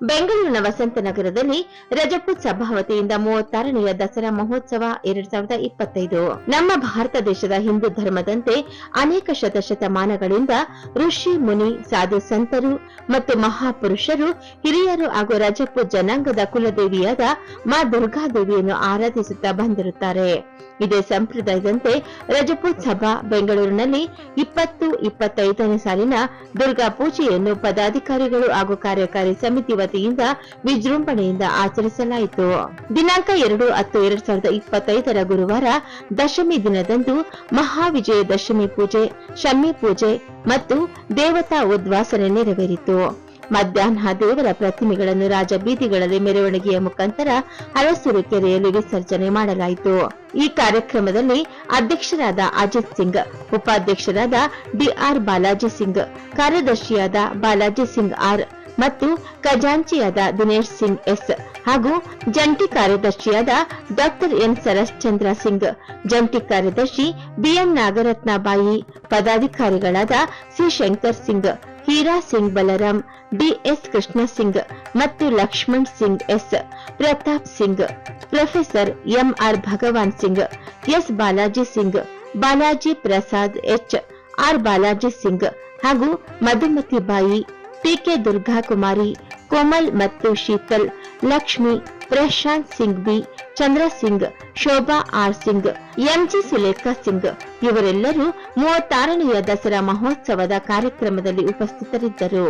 ಬೆಂಗಳೂರಿನ ವಸಂತನಗರದಲ್ಲಿ ಸಭಾ ವತಿಯಿಂದ ಮೂವತ್ತಾರನೆಯ ದಸರಾ ಮಹೋತ್ಸವ ಎರಡ್ ಸಾವಿರದ ಇಪ್ಪತ್ತೈದು. ನಮ್ಮ ಭಾರತ ದೇಶದ ಹಿಂದೂ ಧರ್ಮದಂತೆ ಅನೇಕ ಶತಶತಮಾನಗಳಿಂದ ಋಷಿ, ಮುನಿ, ಸಾಧು ಸಂತರು ಮತ್ತು ಮಹಾಪುರುಷರು, ಹಿರಿಯರು ಹಾಗೂ ರಜಪೂತ್ ಜನಾಂಗದ ಕುಲದೇವಿಯಾದ ಮಾ ದುರ್ಗಾದೇವಿಯನ್ನು ಆರಾಧಿಸುತ್ತಾ ಬಂದಿರುತ್ತಾರೆ. ಇದೇ ಸಂಪ್ರದಾಯದಂತೆ ರಜಪೂತ್ಸವ ಬೆಂಗಳೂರಿನಲ್ಲಿ ಇಪ್ಪತ್ತು, ಇಪ್ಪತ್ತೈದನೇ ಸಾಲಿನ ದುರ್ಗಾ ಪೂಜೆಯನ್ನು ಪದಾಧಿಕಾರಿಗಳು ಹಾಗೂ ಕಾರ್ಯಕಾರಿ ಸಮಿತಿ ವತಿಯಿಂದ ವಿಜೃಂಭಣೆಯಿಂದ ಆಚರಿಸಲಾಯಿತು. ದಿನಾಂಕ ಎರಡು ಹತ್ತು ಎರಡ್ ಸಾವಿರದ ಇಪ್ಪತ್ತೈದರ ಗುರುವಾರ ದಶಮಿ ದಿನದಂದು ಮಹಾವಿಜಯ ದಶಮಿ ಪೂಜೆ, ಶಮಿ ಪೂಜೆ ಮತ್ತು ದೇವತಾ ಉದ್ವಾಸನೆ ನೆರವೇರಿತು. ಮಧ್ಯಾಹ್ನ ದೇವರ ಪ್ರತಿಮೆಗಳನ್ನು ರಾಜ ಬೀದಿಗಳಲ್ಲಿ ಮೆರವಣಿಗೆಯ ಮುಖಾಂತರ ಅರಸೂರು ಕೆರೆಯಲ್ಲಿ ವಿಸರ್ಜನೆ ಮಾಡಲಾಯಿತು. ಈ ಕಾರ್ಯಕ್ರಮದಲ್ಲಿ ಅಧ್ಯಕ್ಷರಾದ ಅಜಿತ್ ಸಿಂಗ್, ಉಪಾಧ್ಯಕ್ಷರಾದ ಡಿಆರ್ ಬಾಲಾಜಿ ಸಿಂಗ್, ಕಾರ್ಯದರ್ಶಿಯಾದ ಬಾಲಾಜಿ ಸಿಂಗ್ ಆರ್ ಮತ್ತು ಖಜಾಂಚಿಯಾದ ದಿನೇಶ್ ಸಿಂಗ್ ಎಸ್ ಹಾಗೂ ಜಂಟಿ ಕಾರ್ಯದರ್ಶಿಯಾದ ಡಾಕ್ಟರ್ ಎನ್ ಸರಶ್ಚಂದ್ರ ಸಿಂಗ್. ಜಂಟಿ ಕಾರ್ಯದರ್ಶಿ ಬಿಎನ್ ನಾಗರತ್ನ ಬಾಯಿ ಪದಾಧಿಕಾರಿಗಳಾದ ಸಿ ಶಂಕರ್ ಸಿಂಗ್, ಹೀರಾ ಸಿಂಗ್ ಬಲರಾಮ್ ಡಿಎಸ್ ಕೃಷ್ಣ ಸಿಂಗ್ ಮತ್ತು Lakshman Singh S, Pratap Singh, professor MR Bhagavan Singh, S Balaji Singh, Balaji Prasad H, R Balaji Singh ಹಾಗೂ ಮಧುಮತಿ ಬಾಯಿ ಪಿಕೆ ದುರ್ಗಾ ಕುಮಾರಿ ಕೋಮಲ್ ಮತ್ತು Sheetal, Lakshmi, Prashant Singh B, Chandra Singh, Shobha R Singh M G Sulekha Singh ಇವರೆಲ್ಲರೂ ಮೂವತ್ತಾರನೆಯ ದಸರಾ ಮಹೋತ್ಸವದ ಕಾರ್ಯಕ್ರಮದಲ್ಲಿ ಉಪಸ್ಥಿತರಿದ್ದರು.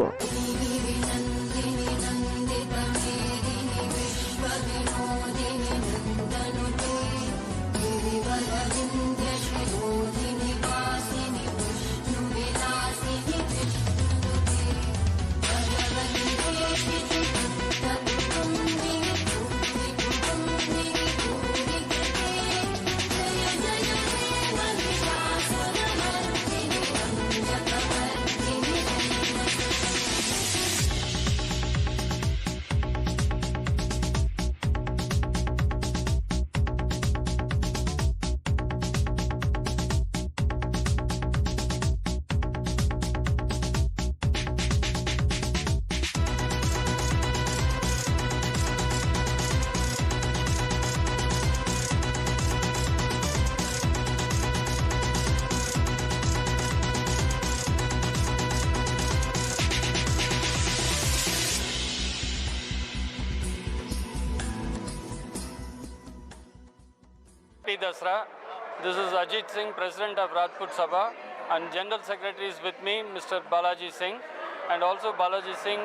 Dasra. This is Ajit Singh, President of Rajput Sabha, and General Secretary is with me, Mr. Balaji Singh, and also Balaji Singh,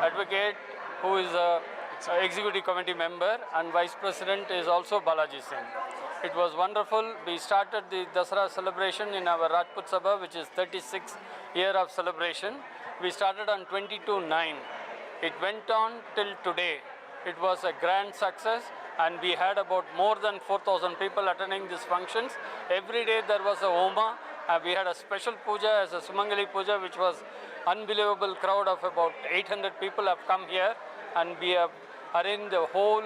Advocate, who is a a Executive Committee member, and Vice President is also Balaji Singh. It was wonderful. We started the Dasra celebration in our Rajput Sabha, which is 36th year of celebration. We started on 22-9. It went on till today. It was a grand success and we had about more than 4,000 people attending these functions. Every day there was a Homa. Uh, we had a special puja as a Sumangali puja which was unbelievable crowd of about 800 people have come here and we have arranged the whole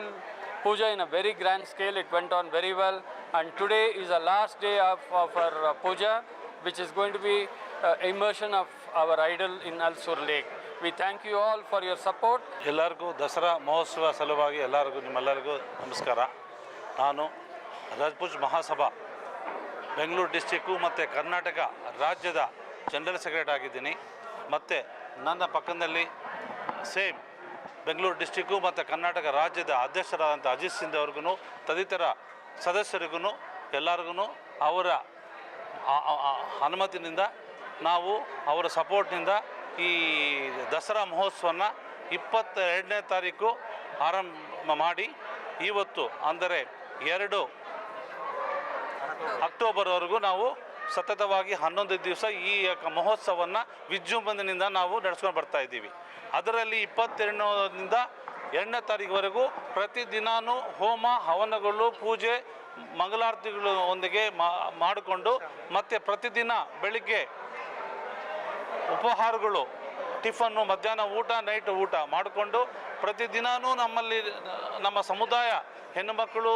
puja in a very grand scale. It went on very well and today is the last day of, of our uh, puja which is going to be uh, immersion of our idol in Al Sur Lake. We thank you all for your support ಎಲ್ಲರಿಗೂ ದಸರಾ ಮಹೋತ್ಸವ ಸಲುವಾಗಿ ಎಲ್ಲರಿಗೂ ನಿಮ್ಮೆಲ್ಲರಿಗೂ ನಮಸ್ಕಾರ. ನಾನು Rajput Mahasabha Bengaluru district ಮತ್ತು ಕರ್ನಾಟಕ ರಾಜ್ಯದ general secretary ಆಗಿದ್ದೀನಿ. ಮತ್ತು ನನ್ನ ಪಕ್ಕದಲ್ಲಿ ಸೇಮ್ ಬೆಂಗಳೂರು ಡಿಸ್ಟಿಕ್ಕು ಮತ್ತು ಕರ್ನಾಟಕ ರಾಜ್ಯದ ಅಧ್ಯಕ್ಷರಾದಂಥ ಅಜಿತ್ ಸಿಂಗ್ ಅವ್ರಿಗೂ ತದಿತರ ಸದಸ್ಯರಿಗೂ ಎಲ್ಲರಿಗೂ ಅವರ ಅನುಮತಿನಿಂದ ನಾವು ಅವರ ಸಪೋರ್ಟ್ನಿಂದ ಈ ದಸರಾ ಮಹೋತ್ಸವನ ಇಪ್ಪತ್ತೆರಡನೇ ತಾರೀಕು ಆರಂಭ ಮಾಡಿ ಇವತ್ತು ಅಂದರೆ ಎರಡು ಅಕ್ಟೋಬರ್ವರೆಗೂ ನಾವು ಸತತವಾಗಿ ಹನ್ನೊಂದು ದಿವಸ ಈ ಮಹೋತ್ಸವವನ್ನು ವಿಜೃಂಭಣೆಯಿಂದ ನಾವು ನಡೆಸ್ಕೊಂಡು ಬರ್ತಾ ಇದ್ದೀವಿ. ಅದರಲ್ಲಿ ಇಪ್ಪತ್ತೆರಡನಿಂದ ಎರಡನೇ ತಾರೀಕುವರೆಗೂ ಪ್ರತಿದಿನವೂ ಹೋಮ, ಹವನಗಳು, ಪೂಜೆ, ಮಂಗಳಾರತಿಗಳೊಂದಿಗೆ ಮಾಡಿಕೊಂಡು ಮತ್ತು ಪ್ರತಿದಿನ ಬೆಳಗ್ಗೆ ಉಪಹಾರಗಳು ಟಿಫನ್ನು ಮಧ್ಯಾಹ್ನ ಊಟ, ನೈಟ್ ಊಟ ಮಾಡಿಕೊಂಡು ಪ್ರತಿದಿನವೂ ನಮ್ಮಲ್ಲಿ, ನಮ್ಮ ಸಮುದಾಯ, ಹೆಣ್ಣುಮಕ್ಕಳು,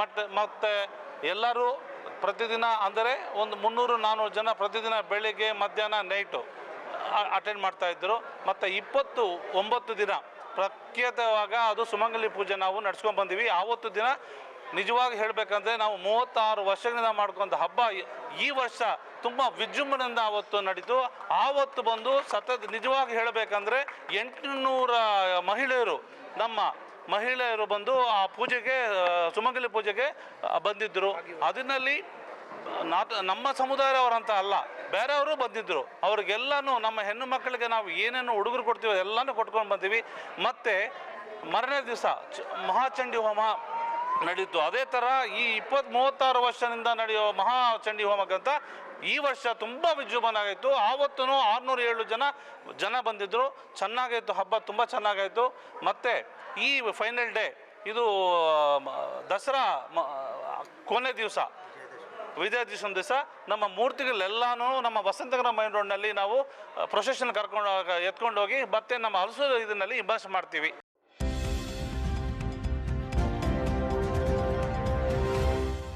ಮತ್ತು ಮತ್ತು ಎಲ್ಲರೂ ಪ್ರತಿದಿನ ಅಂದರೆ ಒಂದು ಮುನ್ನೂರು ನಾನ್ನೂರು ಜನ ಪ್ರತಿದಿನ ಬೆಳಿಗ್ಗೆ, ಮಧ್ಯಾಹ್ನ, ನೈಟು ಅಟೆಂಡ್ ಮಾಡ್ತಾ ಇದ್ದರು. ಮತ್ತು ಇಪ್ಪತ್ತು, ಒಂಬತ್ತು ದಿನ ಪ್ರಖ್ಯಾತವಾಗ ಅದು ಸುಮಂಗಲಿ ಪೂಜೆ ನಾವು ನಡ್ಸ್ಕೊಂಡು ಬಂದೀವಿ. ಆವತ್ತು ದಿನ ನಿಜವಾಗಿ ಹೇಳಬೇಕಂದ್ರೆ ನಾವು ಮೂವತ್ತಾರು ವರ್ಷಗಳಿಂದ ಮಾಡ್ಕೊಂಡ ಹಬ್ಬ. ಈ- ವರ್ಷ ತುಂಬ ವಿಜೃಂಭಣೆಯಿಂದ ಆವತ್ತು ನಡೀತು. ಆವತ್ತು ಬಂದು ಸತತ ನಿಜವಾಗಿ ಹೇಳಬೇಕಂದ್ರೆ ಎಂಟುನೂರ ಮಹಿಳೆಯರು, ನಮ್ಮ ಮಹಿಳೆಯರು ಬಂದು ಆ ಪೂಜೆಗೆ ಸುಮಂಗಲಿ ಪೂಜೆಗೆ ಬಂದಿದ್ದರು ಅದರಲ್ಲಿ ನಾಟ, ನಮ್ಮ ಸಮುದಾಯದವರಂತ ಅಲ್ಲ, ಬೇರೆಯವರು ಬಂದಿದ್ದರು ಅವ್ರಿಗೆಲ್ಲನೂ ನಮ್ಮ ಹೆಣ್ಣು ಮಕ್ಕಳಿಗೆ ನಾವು ಏನೇನು ಹುಡುಗರು ಕೊಡ್ತೀವೋ ಎಲ್ಲನೂ ಕೊಟ್ಕೊಂಡು ಬಂದೀವಿ. ಮತ್ತು ಮರನೇ ದಿವಸ ಮಹಾಚಂಡಿ ಹೋಮ ನಡೀತು. ಅದೇ ಥರ ಈ ಇಪ್ಪತ್ತು ಮೂವತ್ತಾರು ವರ್ಷದಿಂದ ನಡೆಯೋ ಮಹಾಚಂಡಿ ಹೋಮಕ್ಕಂತ ಈ ವರ್ಷ ತುಂಬ ವಿಜೃಂಭಣೆ ಆಗಿತ್ತು. ಆವತ್ತೂ ಆರುನೂರ ಏಳು ಜನ ಜನ ಬಂದಿದ್ದರು ಚೆನ್ನಾಗಾಯಿತು, ಹಬ್ಬ ತುಂಬ ಚೆನ್ನಾಗಾಯಿತು. ಮತ್ತು ಈ ಫೈನಲ್ ಡೇ ಇದು ದಸರಾ ಕೊನೆ ದಿವಸ, ವಿಜಯದಶಮಿ ದಿವಸ, ನಮ್ಮ ಮೂರ್ತಿಗಳೆಲ್ಲನೂ ನಮ್ಮ ವಸಂತಗರ ಮೈನ್ ರೋಡ್ನಲ್ಲಿ ನಾವು, ಪ್ರೊಸೆಷನ್ ಕರ್ಕೊಂಡು ಎತ್ಕೊಂಡೋಗಿ ಮತ್ತೆ ನಮ್ಮ ಹಲಸು ಇದನ್ನಲ್ಲಿ ಇಂಬಾಸ್ ಮಾಡ್ತೀವಿ.